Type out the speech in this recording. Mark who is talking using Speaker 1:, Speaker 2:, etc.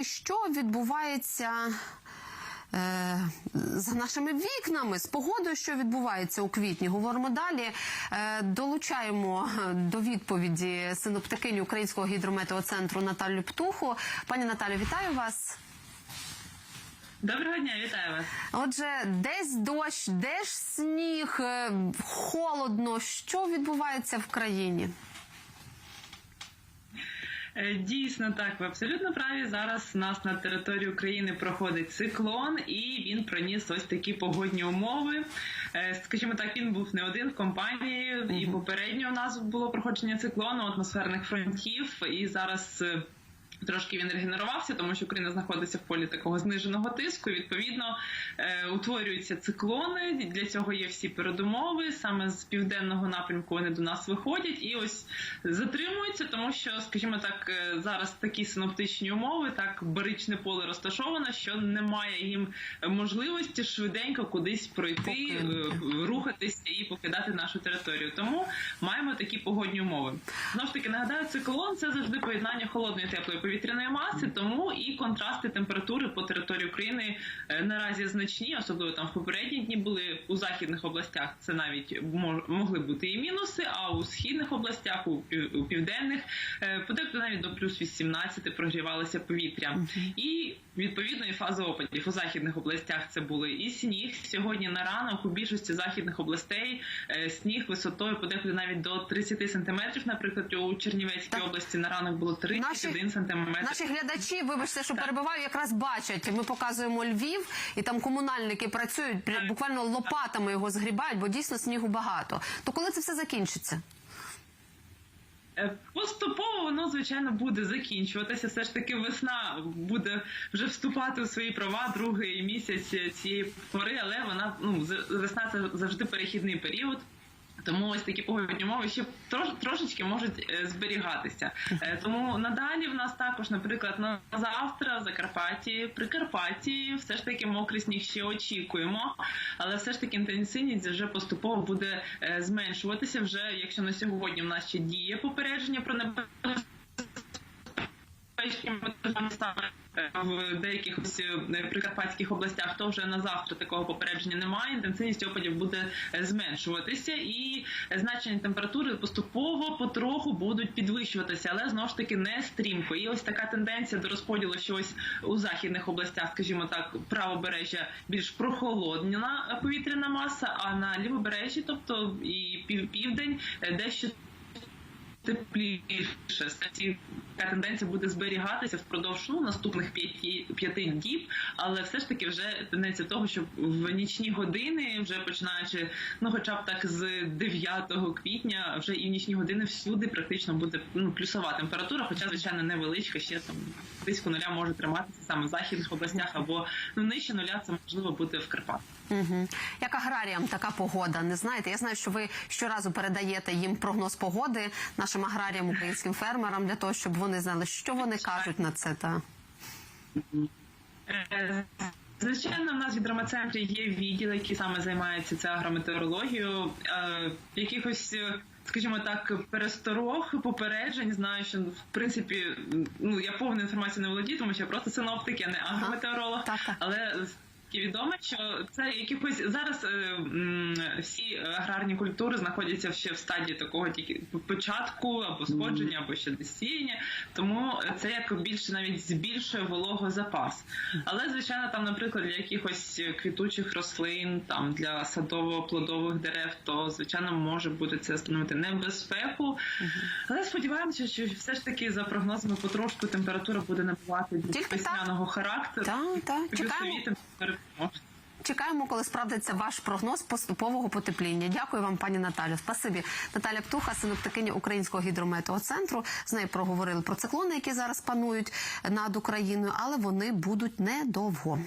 Speaker 1: Що відбувається е, за нашими вікнами з погодою, що відбувається у квітні? Говоримо далі. Е, долучаємо до відповіді синоптикині Українського гідрометеоцентру Наталю Птуху. Пані Наталю, вітаю вас.
Speaker 2: Доброго дня, вітаю вас.
Speaker 1: Отже, десь дощ, де ж сніг, е, холодно. Що відбувається в країні?
Speaker 2: Е, Дійсно, так, ви абсолютно праві. Зараз у нас на території України проходить циклон, і він приніс ось такі погодні умови. Е, Скажімо так, він був не один в компанії, і попередньо у нас було проходження циклону атмосферних фронтів, і зараз. Трошки він регенерувався, тому що Україна знаходиться в полі такого зниженого тиску. І, відповідно, е, утворюються циклони. Для цього є всі передумови. Саме з південного напрямку вони до нас виходять і ось затримуються, тому що, скажімо так, е, зараз такі синоптичні умови, так баричне поле розташоване, що немає їм можливості швиденько кудись пройти, е, рухатися і покидати нашу територію. Тому маємо такі погодні умови. Знову ж таки, нагадаю, циклон це завжди поєднання холодної теплої повітряної маси, тому і контрасти температури по території України е, наразі значні, особливо там в попередні дні були у західних областях. Це навіть могли бути і мінуси, а у східних областях, у, пів- у південних, е, подекуди навіть до плюс 18 прогрівалося повітря. І відповідно і фаза опадів у західних областях це були і сніг. Сьогодні на ранок у більшості західних областей е, сніг висотою подекуди навіть до 30 сантиметрів. Наприклад, у Чернівецькій області на ранок було 31 сантиметр.
Speaker 1: Наші глядачі, вибачте, що перебиваю, якраз бачать. Ми показуємо Львів, і там комунальники працюють буквально лопатами його згрібають, бо дійсно снігу багато. То коли це все закінчиться?
Speaker 2: Е, Поступово воно звичайно буде закінчуватися. Все ж таки, весна буде вже вступати у свої права другий місяць цієї пори, але вона ну весна це завжди перехідний період. Тому ось такі погодні умови ще трош, трошечки можуть е, зберігатися. Е, тому надалі в нас також, наприклад, на завтра в Закарпатті, Прикарпатті, все ж таки мокрий сніг ще очікуємо, але все ж таки інтенсивність вже поступово буде е, зменшуватися. Вже якщо на сьогодні в нас ще діє попередження про небезпеку стане в деяких ось е, прикарпатських областях, то вже на завтра такого попередження немає. Інтенсивність опадів буде е, зменшуватися, і значення температури поступово потроху будуть підвищуватися, але знову ж таки не стрімко. І ось така тенденція до розподілу, що ось у західних областях, скажімо так, правобережжя більш прохолодна повітряна маса, а на лівобережжі, тобто і пів- південь, е, дещо тепліше. Ці- Така тенденція буде зберігатися впродовж ну, наступних п'яти п'яти діб, але все ж таки вже тенденція того, що в нічні години, вже починаючи, ну хоча б так з 9 квітня, вже і в нічні години всюди практично буде ну, плюсова температура, хоча звичайно невеличка, ще там близько нуля може триматися саме в західних областях, або ну нижче нуля це можливо буде в Карпатах.
Speaker 1: Угу. Як аграріям така погода? Не знаєте? Я знаю, що ви щоразу передаєте їм прогноз погоди нашим аграріям, українським фермерам, для того, щоб вони знали, що вони кажуть на це. Та
Speaker 2: Е, Звичайно, в нас в гідрометцентрі є відділ, який саме займається ця агрометеорологією. Е, Якихось, е, скажімо так, пересторог, попереджень знаю, що в принципі ну я повну інформацію не володію, тому що я просто синоптик, я не агрометеоролог,
Speaker 1: Так, так.
Speaker 2: але відомо, що це якихось зараз е, всі аграрні культури знаходяться ще в стадії такого тільки початку або сходження, або ще десь сіяння, тому це як більше навіть збільшує вологозапас. Але звичайно, там, наприклад, для якихось квітучих рослин, там для садово-плодових дерев, то звичайно може бути це становити небезпеку. Але сподіваємося, що все ж таки за прогнозами потрошку температура буде набувати
Speaker 1: Тільки так.
Speaker 2: весняного характеру.
Speaker 1: Так, так, чекаємо. Чекаємо, коли справдиться ваш прогноз поступового потепління. Дякую вам, пані Наталю. Спасибі. Наталя Птуха, синоптикиня Українського гідрометеоцентру. З нею проговорили про циклони, які зараз панують над Україною, але вони будуть недовго.